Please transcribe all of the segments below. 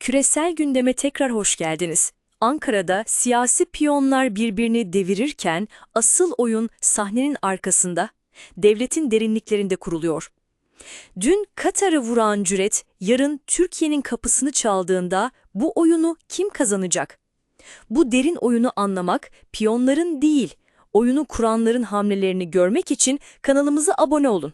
Küresel gündeme tekrar hoş geldiniz. Ankara'da siyasi piyonlar birbirini devirirken asıl oyun sahnenin arkasında, devletin derinliklerinde kuruluyor. Dün Katar'ı vuran cüret, yarın Türkiye'nin kapısını çaldığında bu oyunu kim kazanacak? Bu derin oyunu anlamak, piyonların değil, oyunu kuranların hamlelerini görmek için kanalımıza abone olun.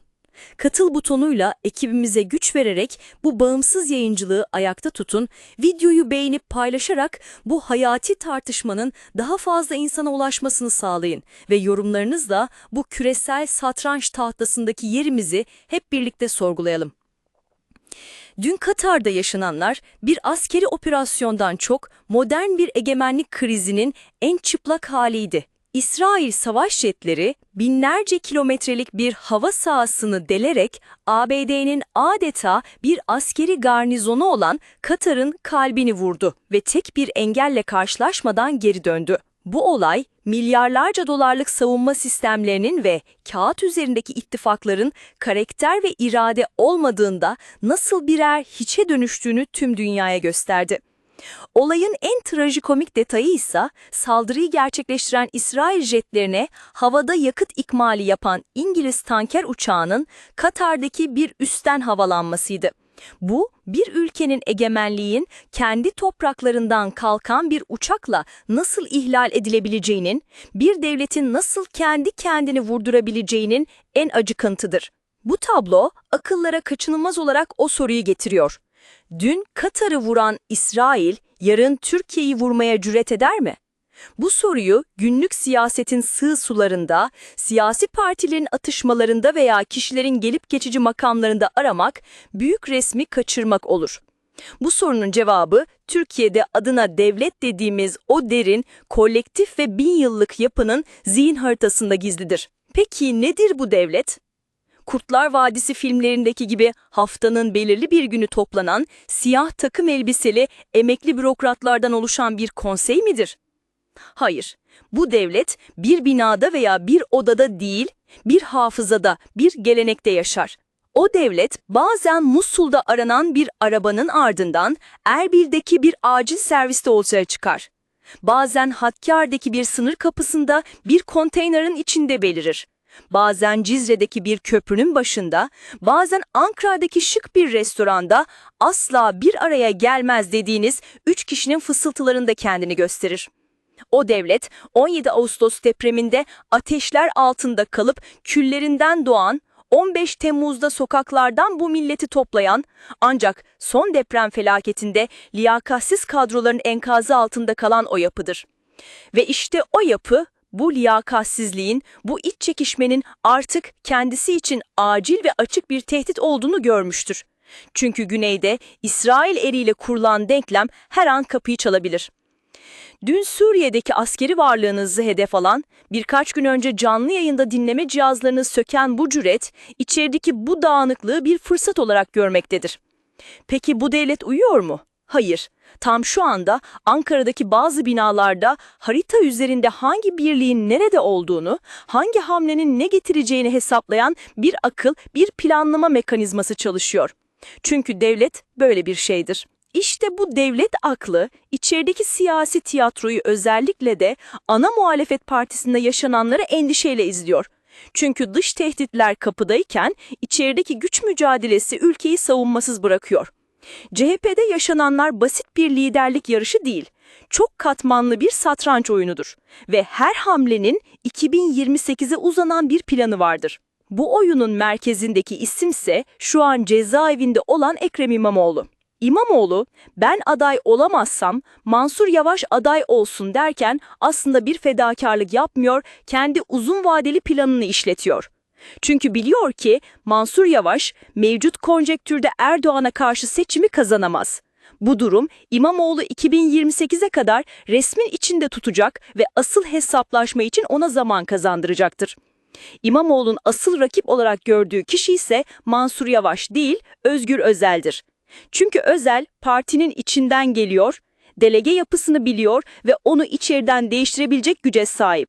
Katıl butonuyla ekibimize güç vererek bu bağımsız yayıncılığı ayakta tutun, videoyu beğenip paylaşarak bu hayati tartışmanın daha fazla insana ulaşmasını sağlayın ve yorumlarınızla bu küresel satranç tahtasındaki yerimizi hep birlikte sorgulayalım. Dün Katar'da yaşananlar bir askeri operasyondan çok modern bir egemenlik krizinin en çıplak haliydi. İsrail savaş jetleri binlerce kilometrelik bir hava sahasını delerek ABD'nin adeta bir askeri garnizonu olan Katar'ın kalbini vurdu ve tek bir engelle karşılaşmadan geri döndü. Bu olay milyarlarca dolarlık savunma sistemlerinin ve kağıt üzerindeki ittifakların karakter ve irade olmadığında nasıl birer hiçe dönüştüğünü tüm dünyaya gösterdi. Olayın en trajikomik detayı ise saldırıyı gerçekleştiren İsrail jetlerine havada yakıt ikmali yapan İngiliz tanker uçağının Katar'daki bir üstten havalanmasıydı. Bu, bir ülkenin egemenliğin kendi topraklarından kalkan bir uçakla nasıl ihlal edilebileceğinin, bir devletin nasıl kendi kendini vurdurabileceğinin en acıkıntıdır. Bu tablo, akıllara kaçınılmaz olarak o soruyu getiriyor. Dün Katar'ı vuran İsrail, yarın Türkiye'yi vurmaya cüret eder mi? Bu soruyu günlük siyasetin sığ sularında, siyasi partilerin atışmalarında veya kişilerin gelip geçici makamlarında aramak, büyük resmi kaçırmak olur. Bu sorunun cevabı Türkiye'de adına devlet dediğimiz o derin, kolektif ve bin yıllık yapının zihin haritasında gizlidir. Peki nedir bu devlet? Kurtlar Vadisi filmlerindeki gibi haftanın belirli bir günü toplanan siyah takım elbiseli emekli bürokratlardan oluşan bir konsey midir? Hayır, bu devlet bir binada veya bir odada değil, bir hafızada, bir gelenekte yaşar. O devlet bazen Musul'da aranan bir arabanın ardından Erbil'deki bir acil serviste ortaya çıkar. Bazen Hakkari'deki bir sınır kapısında bir konteynerin içinde belirir bazen Cizre'deki bir köprünün başında, bazen Ankara'daki şık bir restoranda asla bir araya gelmez dediğiniz üç kişinin fısıltılarında kendini gösterir. O devlet 17 Ağustos depreminde ateşler altında kalıp küllerinden doğan, 15 Temmuz'da sokaklardan bu milleti toplayan ancak son deprem felaketinde liyakatsiz kadroların enkazı altında kalan o yapıdır. Ve işte o yapı bu liyakatsizliğin, bu iç çekişmenin artık kendisi için acil ve açık bir tehdit olduğunu görmüştür. Çünkü güneyde İsrail eriyle kurulan denklem her an kapıyı çalabilir. Dün Suriye'deki askeri varlığınızı hedef alan, birkaç gün önce canlı yayında dinleme cihazlarını söken bu cüret, içerideki bu dağınıklığı bir fırsat olarak görmektedir. Peki bu devlet uyuyor mu? Hayır. Tam şu anda Ankara'daki bazı binalarda harita üzerinde hangi birliğin nerede olduğunu, hangi hamlenin ne getireceğini hesaplayan bir akıl, bir planlama mekanizması çalışıyor. Çünkü devlet böyle bir şeydir. İşte bu devlet aklı içerideki siyasi tiyatroyu özellikle de ana muhalefet partisinde yaşananları endişeyle izliyor. Çünkü dış tehditler kapıdayken içerideki güç mücadelesi ülkeyi savunmasız bırakıyor. CHP'de yaşananlar basit bir liderlik yarışı değil, çok katmanlı bir satranç oyunudur ve her hamlenin 2028'e uzanan bir planı vardır. Bu oyunun merkezindeki isimse şu an cezaevinde olan Ekrem İmamoğlu. İmamoğlu, ben aday olamazsam Mansur Yavaş aday olsun derken aslında bir fedakarlık yapmıyor, kendi uzun vadeli planını işletiyor. Çünkü biliyor ki Mansur Yavaş mevcut konjektürde Erdoğan'a karşı seçimi kazanamaz. Bu durum İmamoğlu 2028'e kadar resmin içinde tutacak ve asıl hesaplaşma için ona zaman kazandıracaktır. İmamoğlu'nun asıl rakip olarak gördüğü kişi ise Mansur Yavaş değil, Özgür Özel'dir. Çünkü Özel partinin içinden geliyor, delege yapısını biliyor ve onu içeriden değiştirebilecek güce sahip.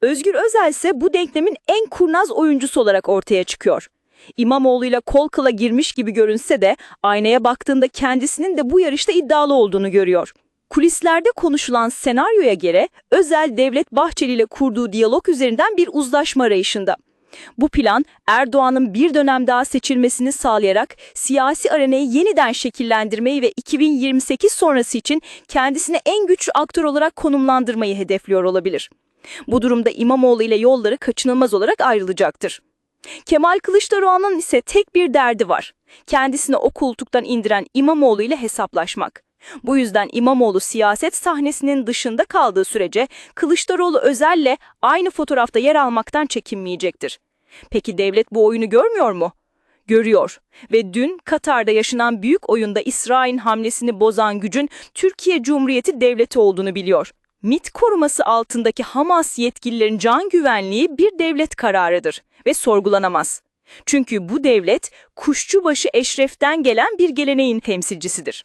Özgür Özel ise bu denklemin en kurnaz oyuncusu olarak ortaya çıkıyor. İmamoğlu'yla kol kıla girmiş gibi görünse de aynaya baktığında kendisinin de bu yarışta iddialı olduğunu görüyor. Kulislerde konuşulan senaryoya göre Özel Devlet Bahçeli ile kurduğu diyalog üzerinden bir uzlaşma arayışında. Bu plan Erdoğan'ın bir dönem daha seçilmesini sağlayarak siyasi arenayı yeniden şekillendirmeyi ve 2028 sonrası için kendisini en güçlü aktör olarak konumlandırmayı hedefliyor olabilir. Bu durumda İmamoğlu ile yolları kaçınılmaz olarak ayrılacaktır. Kemal Kılıçdaroğlu'nun ise tek bir derdi var. Kendisini o koltuktan indiren İmamoğlu ile hesaplaşmak. Bu yüzden İmamoğlu siyaset sahnesinin dışında kaldığı sürece Kılıçdaroğlu özelle aynı fotoğrafta yer almaktan çekinmeyecektir. Peki devlet bu oyunu görmüyor mu? Görüyor ve dün Katar'da yaşanan büyük oyunda İsrail'in hamlesini bozan gücün Türkiye Cumhuriyeti Devleti olduğunu biliyor. MİT koruması altındaki Hamas yetkililerin can güvenliği bir devlet kararıdır ve sorgulanamaz. Çünkü bu devlet kuşçubaşı Eşref'ten gelen bir geleneğin temsilcisidir.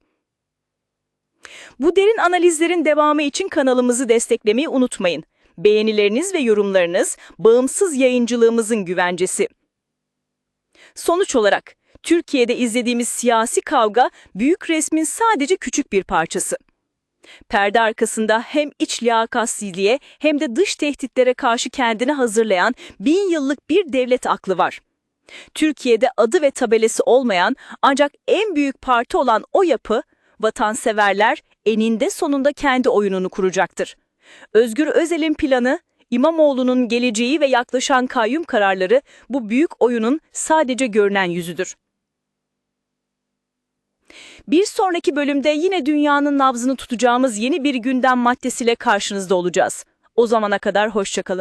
Bu derin analizlerin devamı için kanalımızı desteklemeyi unutmayın. Beğenileriniz ve yorumlarınız bağımsız yayıncılığımızın güvencesi. Sonuç olarak Türkiye'de izlediğimiz siyasi kavga büyük resmin sadece küçük bir parçası. Perde arkasında hem iç liyakatsizliğe hem de dış tehditlere karşı kendini hazırlayan bin yıllık bir devlet aklı var. Türkiye'de adı ve tabelası olmayan ancak en büyük parti olan o yapı, vatanseverler eninde sonunda kendi oyununu kuracaktır. Özgür Özel'in planı, İmamoğlu'nun geleceği ve yaklaşan kayyum kararları bu büyük oyunun sadece görünen yüzüdür. Bir sonraki bölümde yine dünyanın nabzını tutacağımız yeni bir gündem maddesiyle karşınızda olacağız. O zamana kadar hoşçakalın.